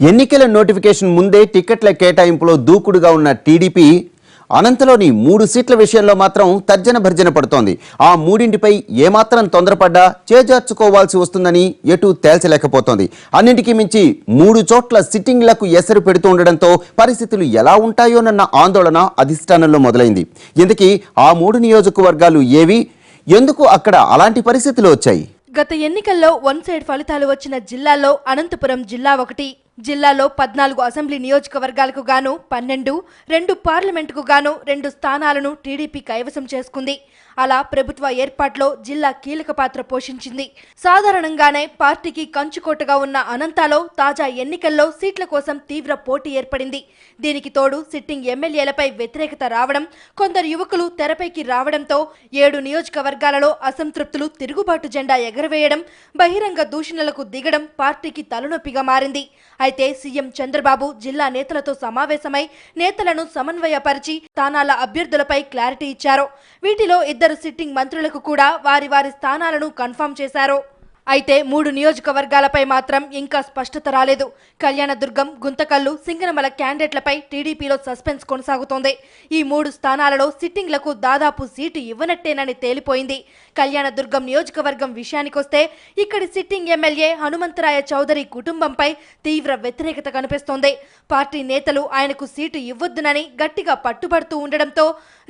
ఎన్నికల నోటిఫికేషన్ ముందే టికెట్ల కేటాయింపులో దూకుడుగా ఉన్న టీడీపీ అనంతలోని మూడు సీట్ల విషయంలో మాత్రం తర్జన భర్జన పడుతోంది. ఆ మూడింటిపై ఏమాత్రం తొందరపడ్డా చేజార్చుకోవాల్సి వస్తుందని ఎటు తేల్చలేకపోతోంది. అన్నింటికీ మించి మూడు చోట్ల సిట్టింగ్లకు ఎసరు పెడుతూ ఉండడంతో పరిస్థితులు ఎలా ఉంటాయోనన్న ఆందోళన అధిష్టానంలో మొదలైంది. ఇందుకీ ఆ మూడు నియోజకవర్గాలు ఏవి? ఎందుకు అక్కడ అలాంటి పరిస్థితులు వచ్చాయి? గత ఎన్నికల్లో వన్ సైడ్ ఫలితాలు వచ్చిన జిల్లాలో అనంతపురం జిల్లా ఒకటి జిల్లాలో పద్నాలుగు అసెంబ్లీ నియోజకవర్గాలకు గాను పన్నెండు రెండు పార్లమెంటుకు గాను రెండు స్థానాలను టీడీపీ కైవసం చేసుకుంది. అలా ప్రభుత్వ ఏర్పాట్లో జిల్లా కీలక పాత్ర పోషించింది. సాధారణంగానే పార్టీకి కంచుకోటగా ఉన్న అనంతాలో తాజా ఎన్నికల్లో సీట్ల కోసం తీవ్ర పోటీ ఏర్పడింది. దీనికి తోడు సిట్టింగ్ ఎమ్మెల్యేలపై వ్యతిరేకత రావడం కొందరు యువకులు తెరపైకి రావడంతో ఏడు నియోజకవర్గాలలో అసంతృప్తులు తిరుగుబాటు జెండా ఎగరవేయడం బహిరంగ దూషణలకు దిగడం పార్టీకి తలనొప్పిగా మారింది. అయితే సీఎం చంద్రబాబు జిల్లా నేతలతో సమావేశమై నేతలను సమన్వయపరిచి స్థానాల అభ్యర్థులపై క్లారిటీ ఇచ్చారు. వీటిలో ఇద్దరు సిట్టింగ్ మంత్రులకు కూడా వారి వారి స్థానాలను కన్ఫర్మ్ చేశారు. అయితే మూడు నియోజకవర్గాలపై మాత్రం ఇంకా స్పష్టత రాలేదు. కళ్యాణదుర్గం గుంతకల్లు సింగనమల క్యాండిడేట్లపై టీడీపీలో సస్పెన్స్ కొనసాగుతోంది. ఈ మూడు స్థానాలలో సిట్టింగ్లకు దాదాపు సీటు ఇవ్వనట్టేనని తేలిపోయింది. కళ్యాణదుర్గం నియోజకవర్గం విషయానికొస్తే ఇక్కడి సిట్టింగ్ ఎమ్మెల్యే హనుమంతరాయ చౌదరి కుటుంబంపై తీవ్ర వ్యతిరేకత కనిపిస్తోంది. పార్టీ నేతలు ఆయనకు సీటు ఇవ్వొద్దునని గట్టిగా పట్టుబడుతూ ఉండడంతో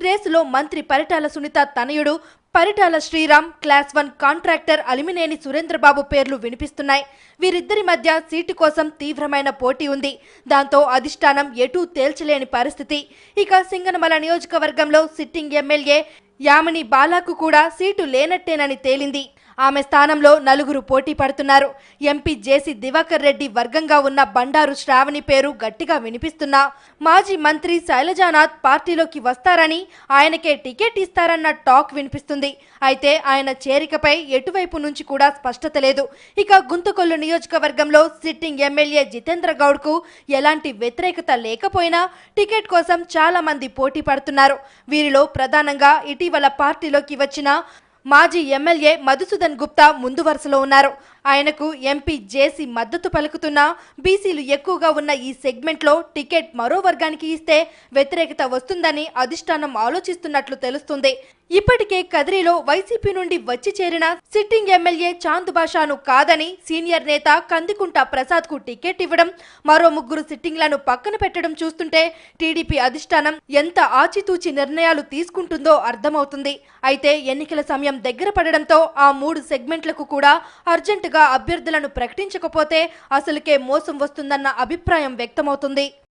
రేసులో మంత్రి పరిటాల సునీత తనయుడు Paritala Sriram class one contractor Alimineni Surendrababu పేర్లు వినిపిస్తున్నాయి. వీరిద్దరి మధ్య సీటు కోసం తీవ్రమైన పోటీ ఉంది. దాంతో అధిష్టానం ఎటూ తేల్చలేని పరిస్థితి. ఇక సింగనమల నియోజకవర్గంలో సిట్టింగ్ ఎమ్మెల్యే యామిని బాలాకు కూడా సీటు లేనట్టేనని తేలింది. ఆమె స్థానంలో నలుగురు పోటీ పడుతున్నారు. ఎంపీ జేసీ దివాకర్ రెడ్డి వర్గంగా ఉన్న బండారు శ్రావణి పేరు గట్టిగా వినిపిస్తున్నా. మాజీ మంత్రి శైలజానాథ్ పార్టీలోకి వస్తారని ఆయనకే టికెట్ ఇస్తారన్న టాక్ వినిపిస్తుంది. అయితే ఆయన చేరికపై ఎటువైపు నుంచి కూడా స్పష్టత లేదు. ఇక గుంతకొల్లు నియోజకవర్గంలో సిట్టింగ్ ఎమ్మెల్యే జితేంద్ర గౌడ్కు ఎలాంటి వ్యతిరేకత లేకపోయినా టికెట్ కోసం చాలా మంది పోటీ పడుతున్నారు. వీరిలో ప్రధానంగా ఇటీవల పార్టీలోకి వచ్చిన మాజీ ఎమ్మెల్యే మధుసూదన్ గుప్తా ముందు వరుసలో ఉన్నారు. ఆయనకు ఎంపీ జేసీ మద్దతు పలుకుతున్నా బీసీలు ఎక్కువగా ఉన్న ఈ సెగ్మెంట్లో టికెట్ మరో వర్గానికి ఇస్తే వ్యతిరేకత వస్తుందని అధిష్టానం ఆలోచిస్తున్నట్లు తెలుస్తుంది. ఇప్పటికే కదిరిలో వైసీపీ నుండి వచ్చి చేరిన సిట్టింగ్ ఎమ్మెల్యే చాంద్ భాషాను కాదని సీనియర్ నేత కందికుంట ప్రసాద్కు టికెట్ ఇవ్వడం మరో ముగ్గురు సిట్టింగ్లను పక్కన పెట్టడం చూస్తుంటే టీడీపీ అధిష్టానం ఎంత ఆచితూచి నిర్ణయాలు తీసుకుంటుందో అర్థమవుతుంది. అయితే ఎన్నికల సమయం దగ్గర పడడంతో ఆ మూడు సెగ్మెంట్లకు కూడా అర్జెంటుగా అభ్యర్థులను ప్రకటించకపోతే అసలుకే మోసం వస్తుందన్న అభిప్రాయం వ్యక్తమవుతుంది.